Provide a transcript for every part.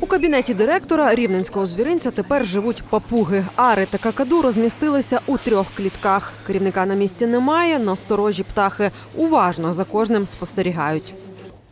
У кабінеті директора рівненського звіринця тепер живуть папуги. Ари та какаду розмістилися у трьох клітках. Керівника на місці немає, насторожі птахи уважно за кожним спостерігають.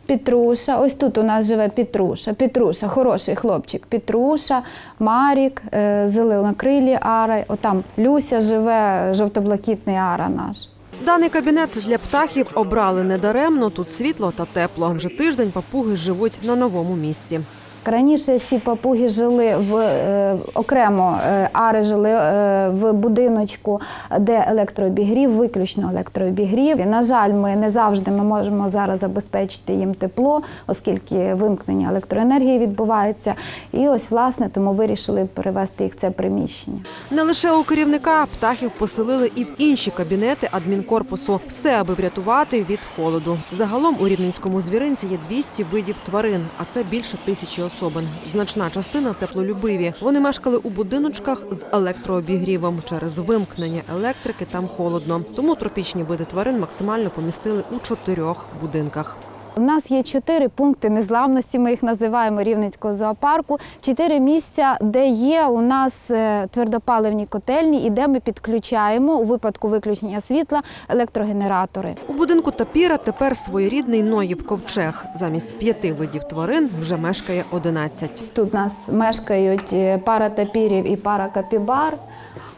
Петруша, ось тут у нас живе Петруша. Петруша, хороший хлопчик. Петруша, Марік, е, зеленокрилі ари. Отам Люся живе, жовто-блакитний ара наш. Даний кабінет для птахів обрали недаремно. Тут світло та тепло. Вже тиждень папуги живуть на новому місці. Раніше ці папуги жили в е, окремо е, ари жили е, в будиночку, де електрообігрів, виключно електрообігрів. І, на жаль, ми не завжди ми можемо зараз забезпечити їм тепло, оскільки вимкнення електроенергії відбувається. І ось власне тому вирішили перевести їх в це приміщення. Не лише у керівника птахів поселили і в інші кабінети адмінкорпусу. Все, аби врятувати від холоду. Загалом у рівненському звіринці є 200 видів тварин, а це більше тисячі особин. Значна частина теплолюбиві. Вони мешкали у будиночках з електрообігрівом. Через вимкнення електрики там холодно. Тому тропічні види тварин максимально помістили у чотирьох будинках. У нас є чотири пункти незламності. Ми їх називаємо рівненського зоопарку. Чотири місця, де є у нас е, твердопаливні котельні, і де ми підключаємо у випадку виключення світла електрогенератори. У будинку Тапіра тепер своєрідний Ноїв ковчег. Замість п'яти видів тварин вже мешкає 11. Тут нас мешкають е, пара тапірів і пара капібар.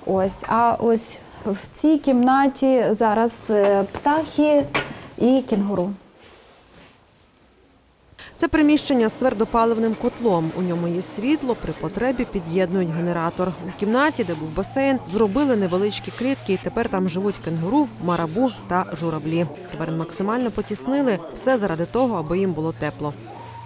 Ось, а ось в цій кімнаті зараз е, птахи і кінгуру. Це приміщення з твердопаливним котлом. У ньому є світло, при потребі під'єднують генератор. У кімнаті, де був басейн, зробили невеличкі клітки, і тепер там живуть кенгуру, марабу та журавлі. Тепер максимально потіснили все заради того, аби їм було тепло.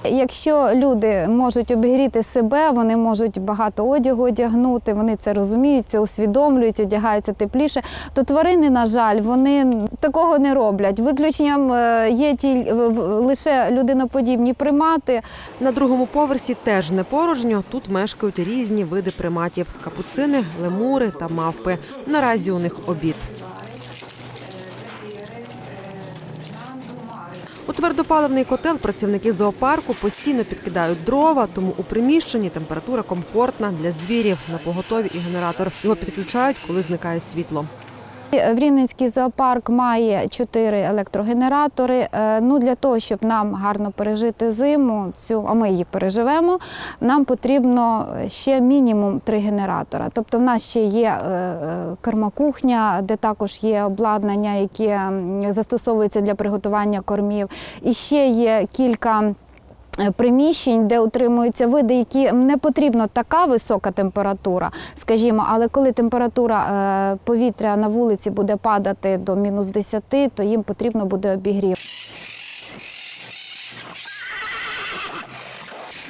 Якщо люди можуть обігріти себе, вони можуть багато одягу одягнути, вони це розуміють, це усвідомлюють, одягаються тепліше. То тварини, на жаль, вони такого не роблять. Виключенням е, є ті лише людиноподібні примати. На другому поверсі теж не порожньо. Тут мешкають різні види приматів: капуцини, лемури та мавпи. Наразі у них обід. У твердопаливний котел працівники зоопарку постійно підкидають дрова, тому у приміщенні температура комфортна для звірів. На поготові і генератор. Його підключають, коли зникає світло. В Рівненський зоопарк має чотири електрогенератори. Е, Ну, для того, щоб нам гарно пережити зиму, цю, а ми її переживемо, нам потрібно ще мінімум три генератора. Тобто в нас ще є е, е, де також є обладнання, яке застосовується для приготування кормів. І ще є кілька. Приміщень, де утримуються види, які не потрібна така висока температура, скажімо, але коли температура е, повітря на вулиці буде падати до мінус 10, то їм потрібно буде обігрів.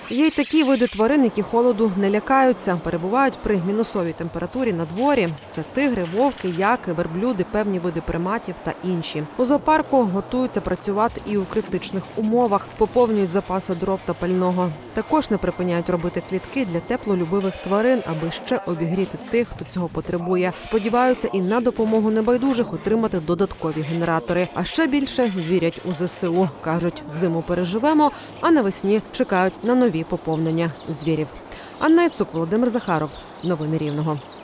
Є й такі види тварин, які холоду не лякаються, перебувають при мінусовій температурі на дворі. Це тигри, вовки, яки, верблюди, певні види приматів та інші. У зоопарку готуються працювати і у критичних умовах, поповнюють запаси дров та пального. Також не припиняють робити клітки для теплолюбивих тварин, аби ще обігріти тих, хто цього потребує. Сподіваються і на допомогу небайдужих отримати додаткові генератори. А ще більше вірять у ЗСУ. кажуть, зиму переживемо, а навесні чекають на нові поповнення звірів. Анна Яцук, Володимир Захаров. Новини Рівного.